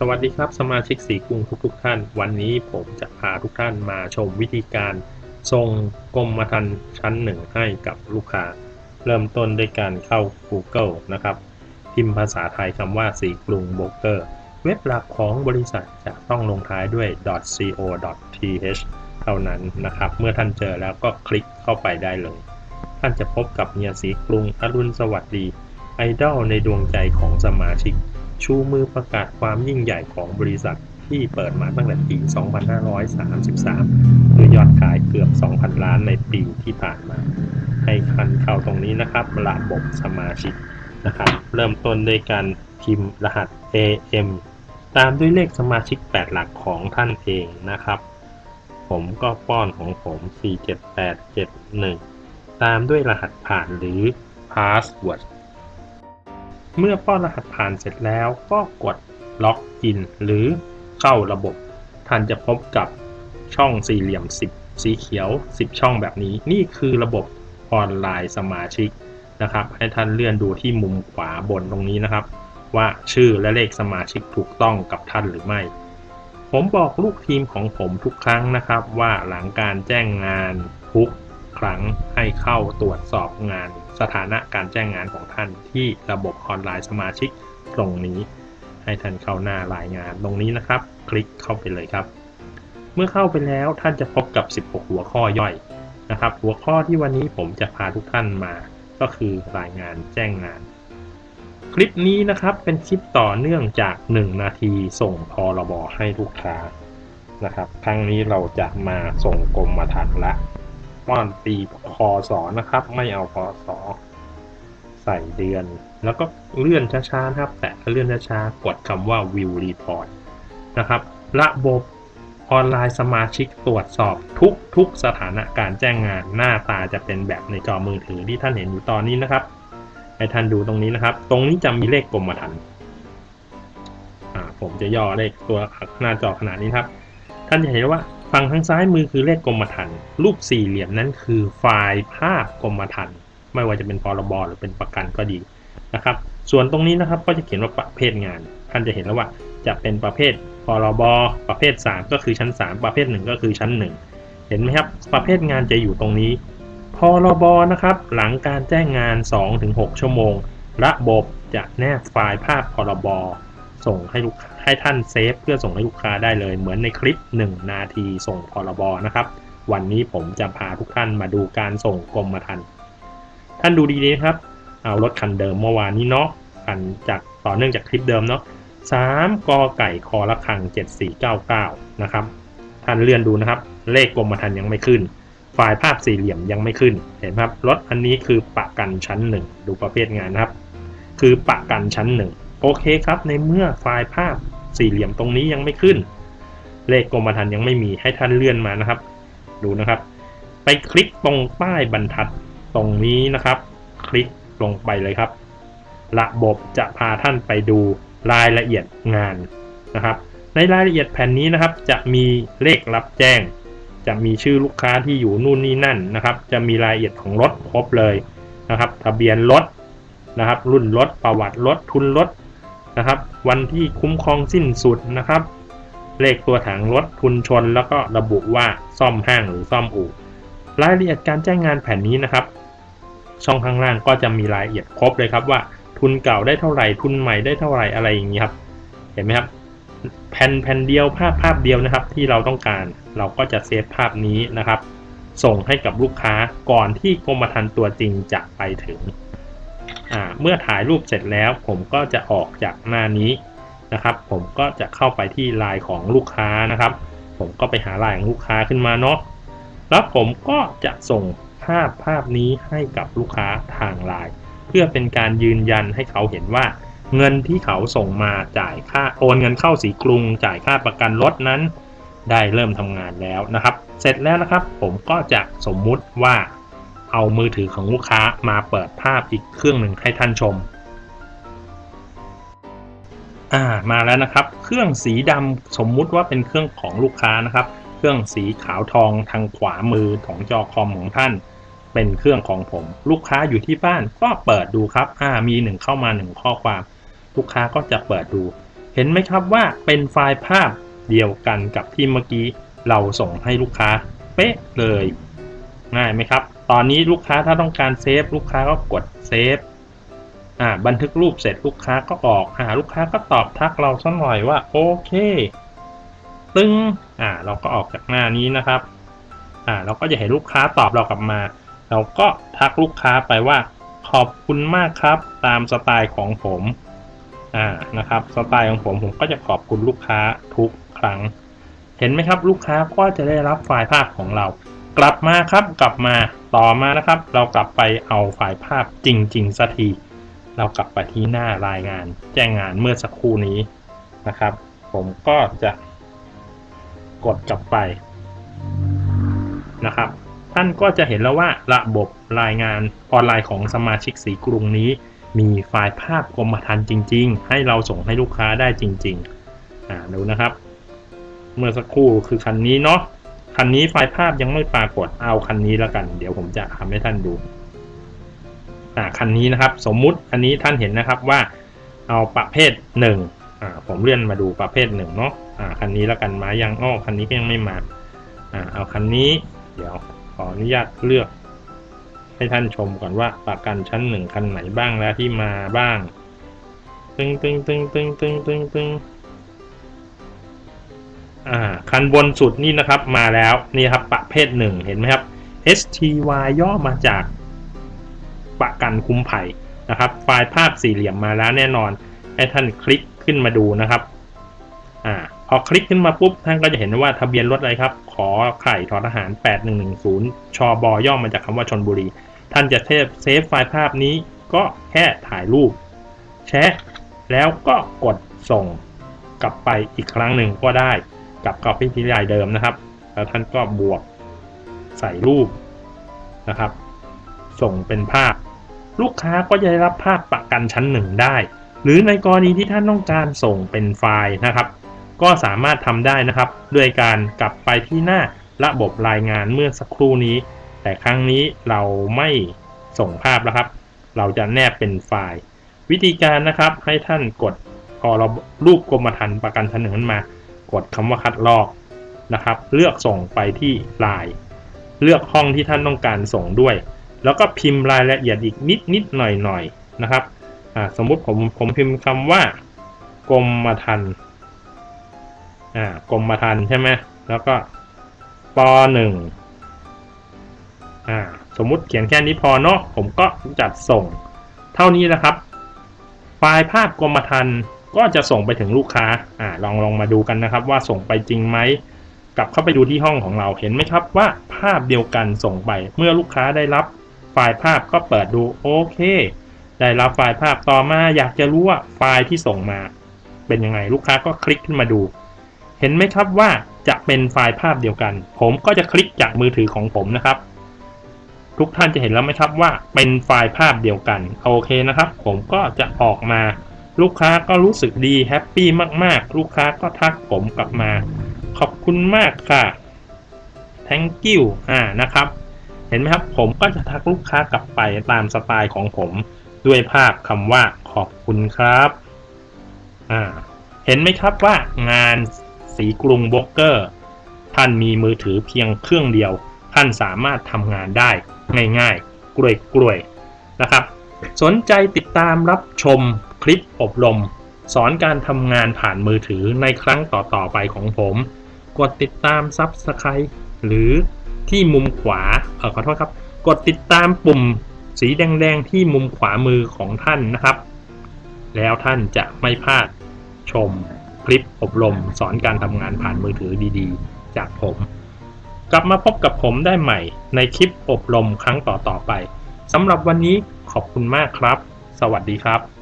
สวัสดีครับสมาชิกสีกรุงทุกๆท่าน วันนี้ผมจะพาทุกท่านมาชมวิธีการส่งกรมธรรม์ชั้นหนึ่งให้กับลูกค้า เริ่มต้นด้วยการเข้า Google นะครับ พิมพ์ภาษาไทยคำว่าสีกรุงโบรกเกอร์ เว็บหลักของบริษัทจะต้องลงท้ายด้วย .co.th เท่านั้นนะครับ เมื่อท่านเจอแล้วก็คลิกเข้าไปได้เลย ท่านจะพบกับเฮียสีกรุงอรุณสวัสดี ไอดอลในดวงใจของสมาชิก ชูมือประกาศความยิ่งใหญ่ของบริษัทที่เปิดมาตั้งแต่ปี 2533 ด้วยยอดขายเกือบ 2,000 ล้านในปีที่ผ่านมา ให้คันเข้าตรงนี้นะครับ ระบบสมาชิกนะครับ เริ่มต้นด้วยการพิมพ์รหัส AM ตามด้วยเลขสมาชิก 8 หลักของท่านเองนะครับ ผมก็ป้อนของผม 47871 ตามด้วยรหัสผ่านหรือ password เมื่อป้อนรหัสผ่านเสร็จแล้วก็กดล็อกอินหรือเข้าระบบ ท่านจะพบกับช่องสี่เหลี่ยม 10 สีเขียว 10 ช่องแบบนี้ นี่คือระบบออนไลน์สมาชิกนะครับ ให้ท่านเลื่อนดูที่มุมขวาบนตรงนี้นะครับ ว่าชื่อและเลขสมาชิกถูกต้องกับท่านหรือไม่ ผมบอกลูกทีมของผมทุกครั้งนะครับ ว่าหลังการแจ้งงานทุกครั้งให้เข้าตรวจสอบงาน สถานะการแจ้งงานของท่านที่ระบบออนไลน์สมาชิกตรงนี้ ให้ท่านเข้าหน้ารายงานตรงนี้นะครับ คลิกเข้าไปเลยครับ เมื่อเข้าไปแล้วท่านจะพบกับ 16 หัวข้อย่อยนะครับ หัวข้อที่วันนี้ผมจะพาทุกท่านมา ก็คือรายงานแจ้งงาน คลิปนี้นะครับเป็นคลิปต่อเนื่องจาก 1 นาทีส่งพรบให้ลูกค้านะครับ ครั้งนี้เราจะมาส่งกรมธรรม์ละ ป้อนปีพศนะครับ ไม่เอาพศใส่เดือน แล้วก็เลื่อนช้าๆนะครับ แต่เลื่อนช้าๆกดคำว่า view report นะครับ ระบบออนไลน์สมาชิกตรวจสอบทุกทุกสถานะการแจ้งงานหน้าตาจะเป็นแบบในจอมือถือที่ท่านเห็นอยู่ตอนนี้นะครับ ให้ท่านดูตรงนี้นะครับ ตรงนี้จะมีเลขกรมธรรม์ผมจะย่อเลขตัวหน้าจอขนาดนี้ครับ ท่านจะเห็นว่า ฝั่งทางซ้ายมือคือเลขกรมธรรม์รูปสี่เหลี่ยมนั้นคือไฟล์ภาพกรมธรรม์ไม่ว่าจะเป็นพรบหรือเป็นประกันก็ดีนะครับ ส่วนตรงนี้นะครับก็จะเขียนว่าประเภทงาน ท่านจะเห็นแล้วว่าจะเป็นประเภทพรบประเภท 3 ก็คือชั้น 3 ประเภท 1 ก็คือชั้น 1 เห็นไหมครับ ประเภทงานจะอยู่ตรงนี้พรบนะครับ หลังการแจ้งงาน 2-6 ชั่วโมง ระบบจะแนบไฟล์ภาพพรบ ส่งให้ลูกให้ท่านเซฟเพื่อส่งให้ลูกค้าได้เลย เหมือนในคลิป 1 นาทีส่งพรบนะครับ วันนี้ผมจะพาทุกท่านมาดูการส่งกรมธรรม์ท่านดูดีๆนะครับ เอารถคันเดิมเมื่อวานนี้เนาะคันจากต่อเนื่องจากคลิปเดิมเนาะ3กอไก่คอละคัง 7499 นะครับ ท่านเลื่อนดูนะครับ เลขกรมธรรม์ยังไม่ขึ้นไฟล์ภาพสี่เหลี่ยมยังไม่ขึ้น เห็นไหมครับ รถอันนี้คือประกันชั้น 1 ดูประเภทงานนะครับ คือประกันชั้น 1 โอเคครับ ในเมื่อไฟล์ภาพสี่เหลี่ยมตรงนี้ยังไม่ขึ้น เลขกรมธรรม์ยังไม่มีให้ท่านเลื่อนมานะครับ ดูนะครับ ไปคลิกตรงป้ายบรรทัดตรงนี้นะครับ คลิกลงไปเลยครับ ระบบจะพาท่านไปดูรายละเอียดงานนะครับ ในรายละเอียดแผ่นนี้นะครับ จะมีเลขรับแจ้ง จะมีชื่อลูกค้าที่อยู่นู่นนี่นั่นนะครับ จะมีรายละเอียดของรถครบเลยนะครับ ทะเบียนรถนะครับ รุ่นรถประวัติรถทุนรถ นะครับ วันที่คุ้มครองสิ้นสุดนะครับ เลขตัวถังรถทุนชน แล้วก็ระบุว่าซ่อมห้างหรือซ่อมอู่รายละเอียดการแจ้งงานแผ่นนี้นะครับ ช่องข้างล่างก็จะมีรายละเอียดครบเลยครับว่าทุนเก่าได้เท่าไหร่ทุนใหม่ได้เท่าไหร่อะไรอย่างนี้ครับ เห็นไหมครับแผ่นแผ่นเดียวภาพภาพเดียวนะครับ ที่เราต้องการเราก็จะเซฟภาพนี้นะครับ ส่งให้กับลูกค้าก่อนที่กรมธรรม์ตัวจริงจะไปถึง เมื่อถ่ายรูปเสร็จแล้วผมก็จะออกจากหน้านี้นะครับ ผมก็จะเข้าไปที่ไลน์ของลูกค้านะครับ ผมก็ไปหาไลน์ของลูกค้าขึ้นมาเนาะแล้วผมก็จะส่งภาพภาพนี้ให้กับลูกค้าทางไลน์เพื่อเป็นการยืนยันให้เขาเห็นว่า เงินที่เขาส่งมาจ่ายค่าโอนเงินเข้าสีกรุง จ่ายค่าประกันรถนั้น ได้เริ่มทำงานแล้วนะครับ เสร็จแล้วนะครับ ผมก็จะสมมุติว่า เอามือถือของลูกค้ามาเปิดภาพอีกเครื่องหนึ่งให้ท่านชม อ่ามาแล้วนะครับ เครื่องสีดำสมมุติว่าเป็นเครื่องของลูกค้านะครับ เครื่องสีขาวทองทางขวามือของจอคอมของท่าน เป็นเครื่องของผม ลูกค้าอยู่ที่บ้านก็เปิดดูครับ อ่ามีหนึ่งเข้ามาหนึ่งข้อความ ลูกค้าก็จะเปิดดู เห็นไหมครับว่าเป็นไฟล์ภาพเดียวกันกับที่เมื่อกี้เราส่งให้ลูกค้าเป๊ะเลย ง่ายไหมครับ ตอนนี้ลูกค้าถ้าต้องการเซฟลูกค้าก็กดเซฟอ่าบันทึกรูปเสร็จลูกค้าก็ออกอ่าลูกค้าก็ตอบทักเราสักหน่อยว่าโอเค ตึงอ่าเราก็ออกจากหน้านี้นะครับอ่าเราก็จะเห็นลูกค้าตอบเรากลับมา เราก็ทักลูกค้าไปว่า ขอบคุณมากครับ ตามสไตล์ของผมอ่านะครับสไตล์ของผมผมก็จะขอบคุณลูกค้าทุกครั้ง เห็นไหมครับลูกค้าก็จะได้รับไฟล์ภาพของเรา กลับมาครับกลับมาต่อมานะครับ เรากลับไปเอาไฟล์ภาพจริงๆสักทีเรากลับไปที่หน้ารายงาน แจ้งงานเมื่อสักครู่นี้นะครับ ผมก็จะกดกลับไปนะครับ ท่านก็จะเห็นแล้วว่าระบบรายงานออนไลน์ของสมาชิกสีกรุงนี้ มีไฟล์ภาพกรมธรรม์จริง ๆ ให้เราส่งให้ลูกค้าได้จริงๆอ่าดูนะครับ เมื่อสักครู่คือคันนี้เนาะ คันนี้ไฟล์ภาพยังไม่ปรากฏเอาคันนี้แล้วกัน เดี๋ยวผมจะทำให้ท่านดูอ่าคันนี้นะครับ สมมุติอันนี้ท่านเห็นนะครับว่าเอาประเภทหนึ่งอ่าผมเลื่อนมาดูประเภทหนึ่งเนาะอ่าคันนี้แล้วกันมายังอ้อคันนี้ก็ยังไม่มาอ่าเอาคันนี้เดี๋ยวขออนุญาตเลือก ให้ท่านชมก่อนว่าประกันชั้นหนึ่งคันไหนบ้างแล้วที่มาบ้าง ตึงตึงตึงตึงตึงตึงตึง อ่าคันบนสุดนี่นะครับมาแล้วนี่ครับประเภทหนึ่งเห็นไหมครับ STY ย่อมาจากประกันคุ้มภัยนะครับ ไฟล์ภาพสี่เหลี่ยมมาแล้วแน่นอน ให้ท่านคลิกขึ้นมาดูนะครับอ่าพอคลิกขึ้นมาปุ๊บท่านก็จะเห็นว่าทะเบียนรถอะไรครับ ขอไข่ทอทหาร 8110ชบอย่อมาจากคำว่าชนบุรี ท่านจะเทเซฟไฟล์ภาพนี้ก็แค่ถ่ายรูป แชะแล้วก็กดส่งกลับไปอีกครั้งหนึ่งก็ได้ กลับกับพิธีรายเดิมนะครับ แล้วท่านก็บวกใส่รูปนะครับ ส่งเป็นภาพ ลูกค้าก็จะได้รับภาพประกันชั้นหนึ่งได้ หรือในกรณีที่ท่านต้องการส่งเป็นไฟล์นะครับ ก็สามารถทำได้นะครับ ด้วยการกลับไปที่หน้าระบบรายงานเมื่อสักครู่นี้ แต่ครั้งนี้เราไม่ส่งภาพแล้วครับ เราจะแนบเป็นไฟล์ วิธีการนะครับให้ท่านกดพอเรารูปกรมธรรม์ประกันชั้นหนึ่งนั้นมา กดคำว่าคัดลอกนะครับ เลือกส่งไปที่ไลน์เลือกห้องที่ท่านต้องการส่งด้วย แล้วก็พิมพ์รายละเอียดอีกนิดนิดหน่อยหน่อยนะครับสมมุติผมผมพิมพ์คำว่ากรมธรรม์อ่ากรมธรรม์ใช่ไหมแล้วก็ปหนึ่งอ่าสมมุติเขียนแค่นี้พอเนาะผมก็จัดส่ง เท่านี้นะครับ ไฟล์ภาพกรมธรรม์ ก็จะส่งไปถึงลูกค้าอ่าลองลองมาดูกันนะครับ ว่าส่งไปจริงไหมกลับเข้าไปดูที่ห้องของเราเห็นไหมครับว่าภาพเดียวกันส่งไป เมื่อลูกค้าได้รับไฟล์ภาพก็เปิดดูโอเค ได้รับไฟล์ภาพต่อมาอยากจะรู้ว่าไฟล์ที่ส่งมา เป็นยังไงลูกค้าก็คลิกขึ้นมาดู เห็นไหมครับว่าจะเป็นไฟล์ภาพเดียวกัน ผมก็จะคลิกจากมือถือของผมนะครับ ทุกท่านจะเห็นแล้วไหมครับว่าเป็นไฟล์ภาพเดียวกันโอเคนะครับ ผมก็จะออกมา ลูกค้าก็รู้สึกดีแฮปปี้มากๆ ลูกค้าก็ทักผมกลับมา ขอบคุณมากค่ะ thank you อ่านะครับ เห็นไหมครับ ผมก็จะทักลูกค้ากลับไปตามสไตล์ของผม ด้วยภาพคำว่าขอบคุณครับอ่าเห็นไหมครับว่างานสีกรุงบล็อกเกอร์ ท่านมีมือถือเพียงเครื่องเดียว ท่านสามารถทำงานได้ง่ายๆ กล้วยๆนะครับ สนใจติดตามรับชม คลิปอบรม สอนการทำงานผ่านมือถือในครั้งต่อๆไปของผม กดติดตามซับสไครต์หรือที่มุมขวาเออขอโทษครับ กดติดตามปุ่มสีแดงๆ ที่มุมขวามือของท่านนะครับ แล้วท่านจะไม่พลาดชมคลิปอบรม สอนการทำงานผ่านมือถือดีๆ จากผม กลับมาพบกับผมได้ใหม่ในคลิปอบรมครั้งต่อๆไปสำหรับวันนี้ขอบคุณมากครับ สวัสดีครับ